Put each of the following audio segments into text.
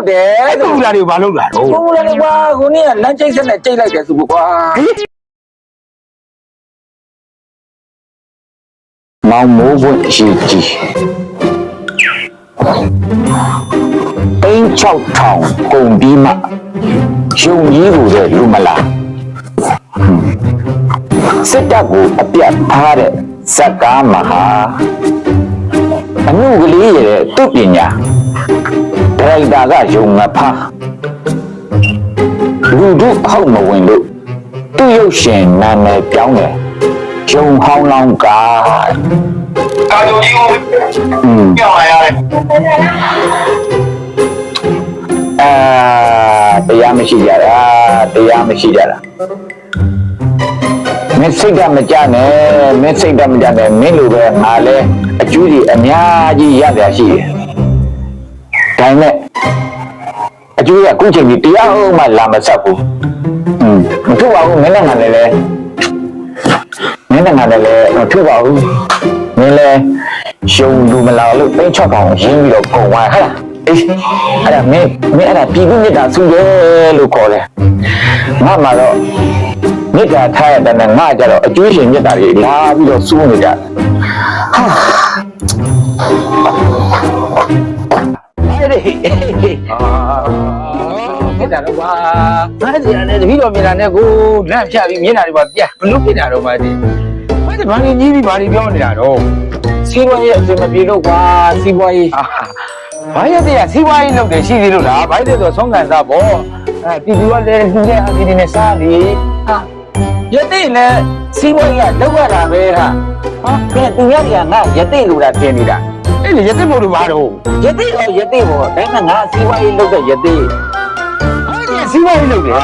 ဟုတ်တယ်အဲ့ကွန်ပျူတာတွေကိုဘာလုပ်တာတော့ကိုလည်းကွာကိုနေ့ကလမ်းချိတ်ဆက်နဲ့ချိတ်လိုက်တယ်ဆိုကွာမောင်မိုးဘွင့်ရှိကြီးအိမ်6000ကုန်ပြီးမှရုံကြီးကိုလည်းလူမလားစစ်တပ်ကိုအပြတ်ထားတဲ့ဇက်ကားမဟာအမှုကလေးရဲ့သူ့ပညာ ဒရိုက်တာကယုံငဖားလူတို့ဟောက်မဝင်လို့သူ့ရုပ်ရှင်နာမည်ပြောင်းတယ်ယုံဟောင်းလောင်းကားကာယုံကြီးကိုอืมပြောင်းလာရတယ်အာတရားမရှိကြတာတရားမရှိကြတာမင်းစိတ်ကမကြနဲ့မင်းစိတ်ကမကြနဲ့မင်းလိုပဲငါလဲအကျိုးကြီးအများကြီးရပြရှိတယ် ဒါပေမဲ့အကျိုးကအခုချိန်ကြီးတရားဟုတ်မှလာမဆက်ဘူးอืมမထုတ်ပါဘူးမင်းနဲ့ငါလည်းလဲမင်းနဲ့ငါလည်းလဲမထုတ်ပါဘူးမင်းလဲရှုံလူမလာလို့သိချောက်ပေါင်ရင်းပြီးတော့ကုန်သွားဟဲ့လားအေးအဲ့ဒါမင်းမင်းအဲ့ဒါပြည်သူမြတ်တာစုရဲလို့ခေါ်တယ်ငါမှတော့မြတ်တာထားရတဲ့နဲ့ငါကြတော့အကျွေးရှင်မြတ်တာတွေလာပြီးတော့စူးနေကြတယ်ဟာ ကွာငါစီရတယ်တပည့်တော်မြတ်တာနဲ့ကိုလန့်ဖြတ်ပြီးမြတ်တာတွေပါပြဘလို့ဖြစ်တာတော့မသိဘာလဲဘာလို့ကြီးပြီးဘာလို့ပြောနေတာတော့စီးပွားရေးအစမပြေတော့ကွာစီးပွားရေးဘာရတဲ့စီးပွားရေးလုပ်တယ်ရှိသေးလို့လားဘာလို့လဲဆိုဆုံးခံစားပေါ့အဲပြည်သူကလည်းလူနဲ့အပြည်ဒီနဲ့စားလေဟာရတဲ့နဲ့စီးပွားရေးကလောက်ရတာပဲဟာဟာကဲသူရတွေကငါရတဲ့လူတာတင်နေတာအဲ့လေရတဲ့မို့လို့ဘာတော့ရတဲ့တော့ရတဲ့ပေါ့ဒါပေမဲ့ငါစီးပွားရေးလုပ်တဲ့ရတဲ့အဲ့ဒီ စီးပွားရေးလုပ်တယ်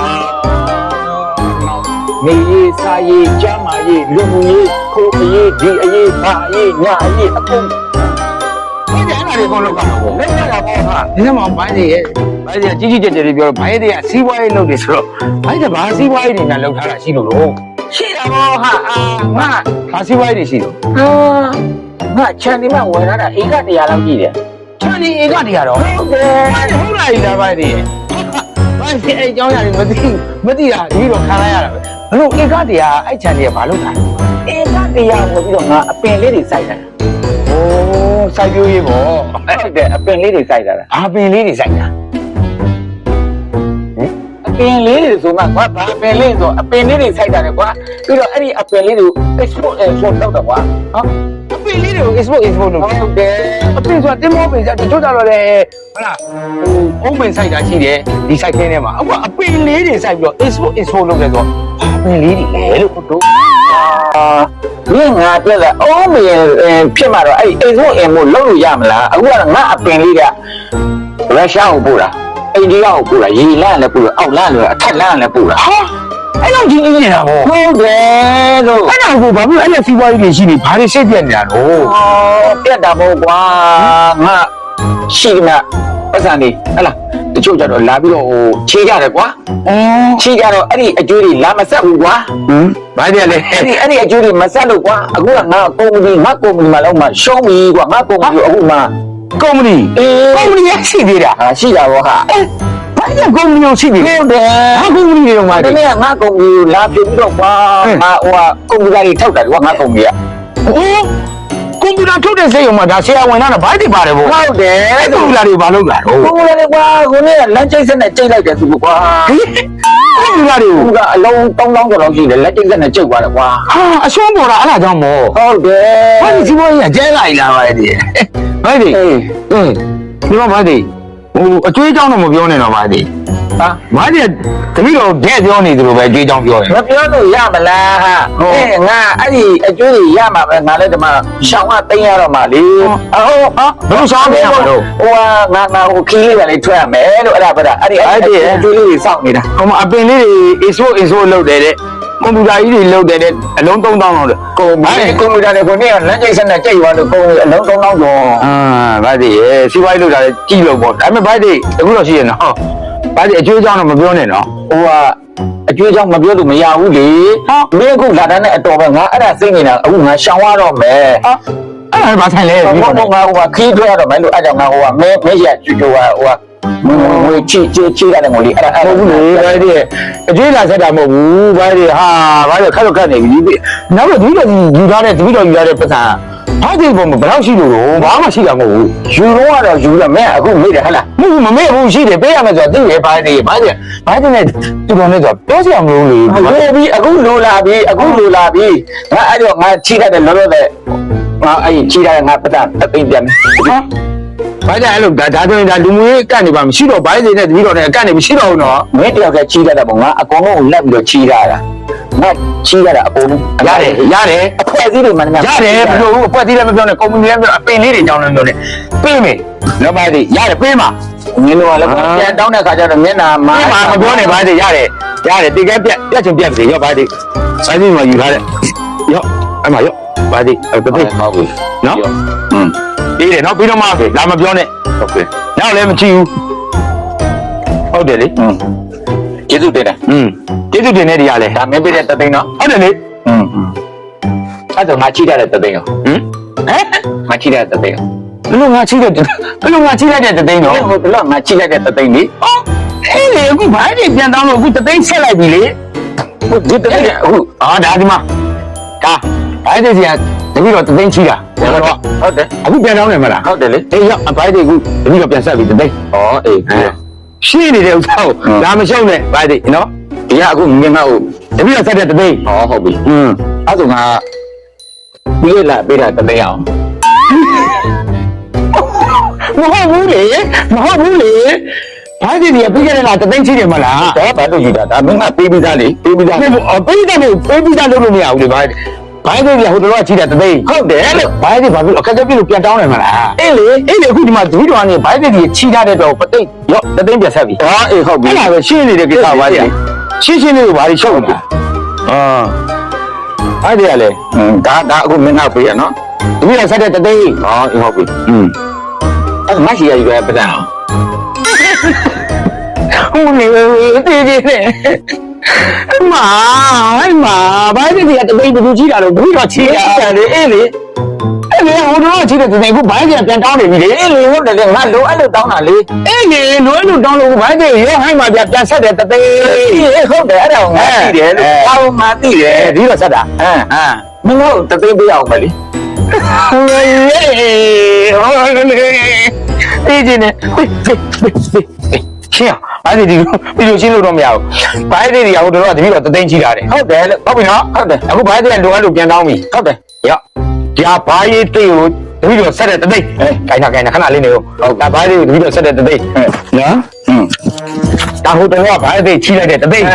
နေရေးစားရေးကျမ်းမာရေးလူမှုရေးခိုးအရေးဒီအရေးဘာအရေးညာအရေးအကုန်အဲ့ဒီအဲ့ဒါတွေကောလုပ်တာပေါ့လက်ရတာပေါ့ဟာဒီနေ့မှဘိုင်းတွေရဲ့ဘိုင်းတွေကြီးကြီးကျယ်ကျယ်တွေပြောတော့ဘိုင်းတွေကစီးပွားရေးလုပ်တယ်ဆိုတော့ဘိုင်းကဘာစီးပွားရေးတွေနဲ့လုပ်ထားတာရှိလို့လို့ရှိတာပေါ့ဟာအာငါဘာစီးပွားရေးတွေရှိလို့အာငါချန်ဒီမှာဝယ်လာတာဧက100လောက်ကြည့်တယ်ချန်ဒီဧကတည်းကတော့ဟုတ်တယ်ဟုတ်လားဒီလားဘိုင်းတွေ ဘိုင်းတွေအဲ့အကြောင်းအရာတွေမသိမသိတာဒီလိုခံလိုက်ရတာပဲဘလို့ဧကတည်းကအဲ့ချန်ဒီကဘာလုပ်တာလဲဧကတရားဝင်ပြီးတော့ငါအပင်လေးတွေစိုက်တာโอ้စိုက်ပျိုးရေးပေါ့ဟုတ်တယ်အပင်လေးတွေစိုက်တာလားအာပင်လေးတွေစိုက်တာအပင်လေးတွေဆိုမှကွာဘာအပင်လေးဆိုအပင်လေးတွေစိုက်တာလေကွာပြီးတော့အဲ့ဒီအပင်လေးတွေကို export export လုပ်တော့ကွာဟောအ ပင်လေးတွေကို export export လုပ်တယ်ဟုတ်တယ်အပင်ဆိုတာတင်မောပင်စားတချို့ကြတော့လေဟုတ်လားဟိုအုံးပင်စိုက်တာရှိတယ်ဒီစိုက်ခင်းထဲမှာအခုကအပင်လေးတွေစိုက်ပြီးတော့ export export လုပ်တယ်ဆိုတော့အပင်လေးတွေလေလို့တို့အာဒီငါပြက်လာအော်မရင်ဖြစ်မှာတော့အဲ့ဒီ export import လုပ်လို့ရမလားအခုကငါအပင်လေးကရုရှားကိုပို့တာအိန္ဒိယကိုပို့တာရေလန့်လည်းပို့တာအောက်လန့်လည်းအထက်လန့်လည်းပို့တာဟာ အဲ့လိုကြီးကြီးနေတာပေါ့ဟုတ်တယ်လို့အဲ့ဒါကိုဘာဖြစ်အဲ့လက်စီးပွားရေးတွေရှိနေဘာတွေစိတ်ပြက်နေတာတော့အော်ပြတ်တာပေါ့ကွာငါရှိကနာပတ်စံနေဟလာတချို့ကြတော့လာပြီးတော့ဟိုချေးကြတယ်ကွာအော်ချေးကြတော့အဲ့ဒီအကျိုးတွေလာမဆက်ဘူးကွာဟမ်ဘာကြလဲအဲ့ဒီအဲ့ဒီအကျိုးတွေမဆက်လို့ကွာအခုကငါကုမ္ပဏီငါကုမ္ပဏီမှာလောက်မှရှုံးပြီကွာငါကုမ္ပဏီကိုအခုမှကုမ္ပဏီအေးကုမ္ပဏီရရှိသေးတာဟာရှိတာပေါ့ဟာဘာကြ ကုမ္ပဏီကိုရှိသေးလဲဟုတ်တယ်ဟာကုမ္ပဏီတွေတော့မှာဒီနေ့ကငါကုမ္ပဏီကိုလာပြပြီးတော့ကွာငါဟိုကကွန်ပျူတာတွေထောက်တာကွာငါကုမ္ပဏီကအိုးကွန်ပျူတာထုတ်တဲ့စိတ်ရုံမှာဒါဆရာဝန်တော့ဘာတွေပါတယ်ဗောဟုတ်တယ်အဲ့ကွန်ပျူတာတွေဘာလုပ်တာတော့ကိုယ်လည်းကွာကိုနေ့ကလမ်းချိတ်ဆက်နဲ့ချိတ်လိုက်တယ်သူကွာကွန်ပျူတာတွေကိုသူကအလုံး3000ကျော်လောက်ရှိတယ်လက်ချိတ်ဆက်နဲ့ချိတ်သွားတယ်ကွာဟာအရှုံးပေါ်တာအဲ့ဒါကြောင့်မို့ဟုတ်တယ်ဘာဒီစီဘောကြီးကကျဲလိုက်လာပါလေဘာဒီအေးအင်းဒီမှာဘာဒီဟိုအကျွေးအကြောင်းတော့မပြောနဲ့တော့ဘာဒီ ဟာဘာဒီတပည့်တော်တဲ့ပြောနေသလိုပဲအကျွေးအကြောင်းပြောတယ်မပြောလို့ရမလားဟာဟုတ်အေးငါအဲ့ဒီအကျိုးတွေရမှာပဲငါလည်းဒီမှာရှောင်းကတိန်ရတော့မှလေဟုတ်အဟုတ်ဟာဘယ်လိုရှောင်းပြရမှာတော့ဟိုကငါငါဟိုခီးလေးကလေးထွက်ရမယ်လို့အဲ့ဒါပဲဒါအဲ့ဒီအဲ့ဒီအကျိုးလေးတွေစောင့်နေတာဟိုမှာအပင်လေးတွေ ISO ISO လောက်တယ်တဲ့ကွန်ပျူတာကြီးတွေလောက်တယ်တဲ့အလုံး3000လောက်တယ်ကိုမင်းကွန်ပျူတာတွေကိုနေ့ကလမ်းချိတ်ဆက်နဲ့ကြိတ်သွားလို့ကိုအလုံး3000ကျော်အာဘာဒီရဲ့စီးပွားရေးလောက်တာလေကြည့်လို့ပေါ့ဒါပေမဲ့ဘာဒီအခုတော့ရှိရနော် ဘာဒီအကျွေးအကြောင်းတော့မပြောနဲ့နော်ဟိုကအကျွေးကြောင့်မပြောလို့မရဘူးလေဟာမင်းအခုလာတဲ့နဲ့အတော်ပဲငါအဲ့ဒါစိတ်နေတာအခုငါရှောင်းရတော့မယ်ဟာအဲ့ဒါဘာဆိုင်လဲဟိုဒီကတော့ငါဟိုကခီးထွက်ရတော့မယ်လို့အဲ့ကြောင့်ငါဟိုကမဲမဲရကျွတ်ကျွတ်ဟိုကငွေချီချီချီရတယ်ငွေလေးအဲ့ဒါမဟုတ်ဘူးလေဘာဒီအကျွေးလာဆက်တာမဟုတ်ဘူးဘာဒီဟာဘာဒီခက်တော့ခက်နေပြီနောက်တော့ဒီလိုယူထားတဲ့တပည့်တော်ယူထားတဲ့ပတ်စံ ဘာဒီပုံဘယ်တော့ရှိလို့တော့ဘာမှရှိတာမဟုတ်ဘူးယူတော့ကတော့ယူရမယ်အခုမေးတယ်ဟဟလားမဟုတ်မမေ့ဘူးရှိတယ်ပေးရမယ်ဆိုတော့သိရဘာဒီဘာဒီဘာဒီနဲ့တူတော်နဲ့ဆိုတော့ပြောစရာမလိုလေဟုတ်ပြီအခုလိုလာပြီအခုလိုလာပြီငါအဲ့တော့ငါချီရတယ်လောလောဆယ်ငါအဲ့ချီရတယ်ငါပတ်တာအသိပြန်ဘာကြအဲ့လိုဒါဒါဆိုရင်ဒါလူမှုရေးကတ်နေပါမရှိတော့ဘာဒီနဲ့တပည့်တော်နဲ့ကတ်နေမရှိတော့ဘူးနော်မင်းတယောက်ကချီရတာပေါ့ငါအကောင်လုံးလက်ပြီးတော့ချီရတာ ငါချီရတာအကုန်လုံး ရတယ်ရတယ် အဖွဲ့အစည်းတွေမှန်တယ် ရတယ်ဘယ်လိုအပွက်သေးလည်းမပြောနဲ့ကုမ္ပဏီလည်းမပြောအပင်လေးတွေကြောင်းလည်းမပြောနဲ့ပေးမယ်လောပါဒီရတယ်ပေးမှာ ငင်းတော့လည်းပြန်တောင်းတဲ့ခါကျတော့မျက်နာမှာ ပေးမှာမပြောနဲ့ဘာဒီရတယ်ရတယ်တေကဲပြက်ပြက်ချင်ပြက်ပြီရောဘာဒီစာကြီးမှာယူထားတဲ့ရောအမရောဘာဒီတပိတ် ဟုတ်ပြီ နော် อืม ပြီးတယ်နော်ပြီးတော့မှလာမပြောနဲ့ ဟုတ်ပြီ နောက်လည်းမချီဘူးဟုတ်တယ်လေ อืม ကျေးဇူးတင်တယ် อืมကျေးဇူးတင်နေတရားလဲ ဒါမင်းပြတဲ့တသိန်းတော့ ဟုတ်တယ်လေ อืมအဲ့တော့ငါချီရတဲ့တသိန်းရော ဟမ်ဟဲ့ ငါချီရတဲ့တသိန်းရော ဘယ်လိုငါချီးတဲ့ဘယ်လိုငါချီးလိုက်တဲ့တသိန်းတော့ ဟိုဘလောက်ငါချီလိုက်တဲ့တသိန်းလေ အော်အေးလေအခုဘာလဲပြန်တောင်းလို့အခုတသိန်းဆက်လိုက်ပြီလေ ဟိုဒီတသိန်းအခု အော်ဒါဒီမှာဒါဘာလဲစီကတပည့်တော့တသိန်းချီးတာဒါတော့ ဟုတ်တယ် အခုပြန်တောင်းနေမလား ဟုတ်တယ်လေ အေးရောက်ဘာလဲအခုတပည့်တော့ပြန်ဆက်ပြီတသိန်း ဩအေးပြီး ရှင်းနေတဲ့ဥစ္စာကိုဒါမရှုံးနဲ့ဘာလဲနော်ဒီကအခုငင်းမဟုတ်တပည့်တော့ဆက်တဲ့တသိန်းဩဟုတ်ပြီอืมအဲ့ဆိုငါပြီးလာပေးတာတသိန်းအောင်မဟုတ်ဘူးလေမဟုတ်ဘူးလေဘာဒီဒီပြီးခဲ့တဲ့လားတသိန်းချီးတယ်မလားဒါဘာလို့ယူတာဒါမင်းကပေးပြီးသားလေပေးပြီးသားပေးပေးတယ်လို့ပေးပြီးသားလုပ်လို့မရဘူးလေ ဘိုင်းကြီးကဟိုတော့ကြီးတယ်တသိန်းဟုတ်တယ်လို့ဘိုင်းကြီးဘာလို့အခက်အခဲပြလို့ပြန်တောင်းနေမှာလားအေးလေအေးလေအခုဒီမှာဒီတော်ကနေဘိုင်းကြီးကြီးချီထားတဲ့တော့ပသိန်းရော့တသိန်းပြန်ဆက်ပြီဟာအေးဟုတ်ပြီအဲ့ဒါပဲရှင်းနေတဲ့ကိစ္စပါကြီးရှင်းရှင်းလေးကိုဘာလို့ရှုပ်လဲအာအဲ့ဒီကလေဒါဒါအခုမင်းနောက်ပေးရနော်ဒီကဆက်တဲ့တသိန်းဟောအေးဟုတ်ပြီอืมအဲ့မရှိရကြီးပဲပြန်အောင်ဟိုနေဝေးတည်တည်နဲ့ အမအမဘာဒီဒီကတသိန်းဘူးချီးတာတော့ဘူးတော့ချီးတာလေအေးလေအဲ့လေဟိုတော့ချီးတဲ့တသိန်းအခုဘာကြီးပြန်တောင်းနေပြီလေအေးလေဟုတ်တယ်လေငါလိုအဲ့လိုတောင်းတာလေအဲ့လေနိုးလို့တောင်းလို့ဘာကြီးရဲဟိုင်းမှာပြန်ဆက်တဲ့တသိန်းအေးဟုတ်တယ်အဲ့ဒါကိုငါသိတယ်လို့ဘာလို့ငါသိတယ်ဒီတော့ဆက်တာဟမ်ဟမ်မင်းတို့တသိန်းပေးအောင်ပဲလေဟိုရေဟောလေဒီကျင်းနေ ရှင်းဘာဒီဒီဘယ်လိုရှင်းလို့တော့မရဘူးဘာဒီဒီဟိုတော့တပည့်တော့တသိန်းချီတာတယ်ဟုတ်တယ်လို့ဟုတ်ပြီနော်ဟုတ်တယ်အခုဘာဒီကလိုအပ်လို့ပြန်တောင်းပြီဟုတ်တယ်ရောဒီဟာဘာရေးတိတ်ကိုတပည့်တော့ဆက်တဲ့တသိန်းအဲခိုင်တာခိုင်တာခဏလေးနေဦးဟုတ်ဒါဘာဒီတပည့်တော့ဆက်တဲ့တသိန်းနော်อืมဒါဟိုတော့ဘာသိချီလိုက်တဲ့တသိန်း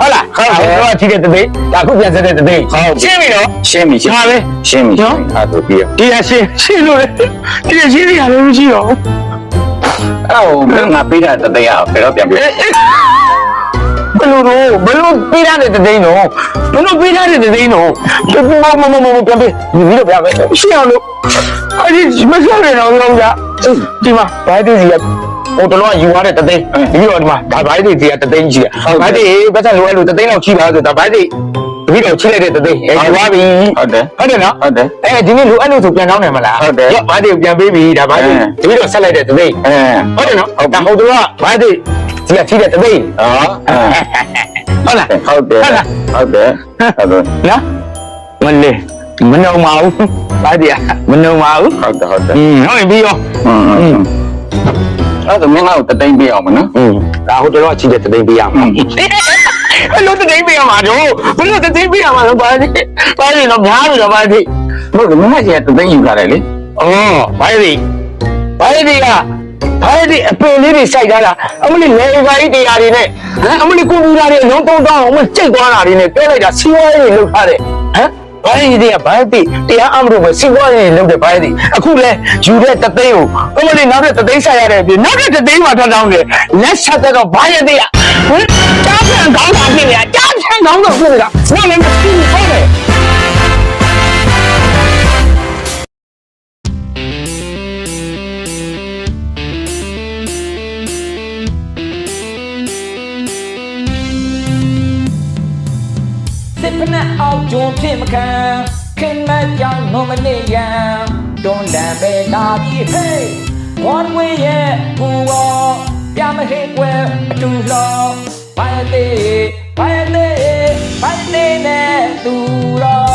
ဟုတ်လားဟုတ်တော့ချီတဲ့တသိန်းဒါခုပြန်ဆက်တဲ့တသိန်းရှင်းပြီနော်ရှင်းပြီရှင်းဟာလေရှင်းပြီနော်အဲ့ဒါပြီးရဒီရရှင်းရှင်းလို့ဒီရရှင်းရလည်းမရှိတော့ အဲ့ဟိုမင်းငါပေးတာတသိန်းအောင်ဘယ်တော့ပြန်ပြဘယ်လိုတော့ဘယ်လိုပေးရတဲ့တသိန်းတော့ဘယ်လိုပေးရတဲ့တသိန်းတော့မမမမမပြန်ပေးဒီလိုပြန်ပေးရှင်းအောင်လို့အဲ့ဒီမဆောက်ရတော့လုံးကြဒီမှာဘာတိစီကဟိုတော့ယူရတဲ့တသိန်းဒီတော့ဒီမှာဒါဘာတိစီကတသိန်းကြီးတယ်ဘာတိပတ်သက်လို့အဲ့လိုတသိန်းလောက်ချိပါဆိုဒါဘာတိ တပည့်တော်ချိလိုက်တဲ့တသိန်းဟဲ့သွားပြီဟုတ်တယ်ဟုတ်တယ်နော်ဟုတ်တယ်အဲဒီနေ့လိုအပ်လို့ဆိုပြန်ကောင်းတယ်မလားဟုတ်တယ်ရော့ဘာတွေပြန်ပေးပြီဒါဘာတွေတပည့်တော်ဆက်လိုက်တဲ့တသိန်းအဲဟုတ်တယ်နော်ဒါဟုတ်တော့ဘာတွေဒီကချိတဲ့တသိန်းဟောဟုတ်လားဟုတ်တယ်ဟုတ်တယ်ဟုတ်တယ်နော်မလေးမနှုံပါဘူးဘာတွေမနှုံပါဘူးဟုတ်တယ်ဟုတ်တယ်ဟုတ်ပြီရောအဲ့ဒါမင်းကတသိန်းပေးအောင်မနော်ဒါဟုတ်တော့ချိတဲ့တသိန်းပေးအောင် လိုတသိန်းပေးရမှာတော့ဘယ်လိုတသိန်းပေးရမှာတော့ဘာတိဘာတိတော့များပြီတော့ဘာတိဟုတ်တယ်မင်းကတသိန်းယူလာတယ်လေဩဘာတိဘာတိကဘာတိအပင်လေးတွေစိုက်ထားတာအမလေးလေကာကြီးတရားတွေနဲ့ဟမ်အမလေးကွန်ပျူတာတွေအလုံးသုံးတောင်းအမလေးကြိတ်သွားတာတွေနဲ့တွဲလိုက်တာစီးပွားရေးလုပ်ထားတယ်ဟမ်ဘာဒီတွေကဘာတိတရားအမလို့ပဲစီးပွားရေးလုပ်တယ်ဘာတိအခုလဲယူတဲ့တသိန်းကိုအမလေးနောက်တဲ့တသိန်းဆက်ရတဲ့အပြင်နောက်တဲ့တသိန်းမှထွက်တောင်းတယ်လက်ဆက်တော့ဘာရတဲ့ဟမ်ကြားဖြန်ကောင်းတာဖြစ်နေတာကြား ဖြန်ကောင်းတော့ဖြစ်နေတာနောက်လည်းမသိဘူးဟုတ်တယ်စစ်ဖက်နဲ့အောက်ကျွန်းဖြစ်မခံခင်မကြောင်နိုမနေရန်တွန်းတန်ပဲလာပြီဟေး one way ရဲ့ဘူဝါ ပြမဟေကွယ်အတူလောဘာရသေးဘာရသေးဘာရသေးနဲ့သူတော့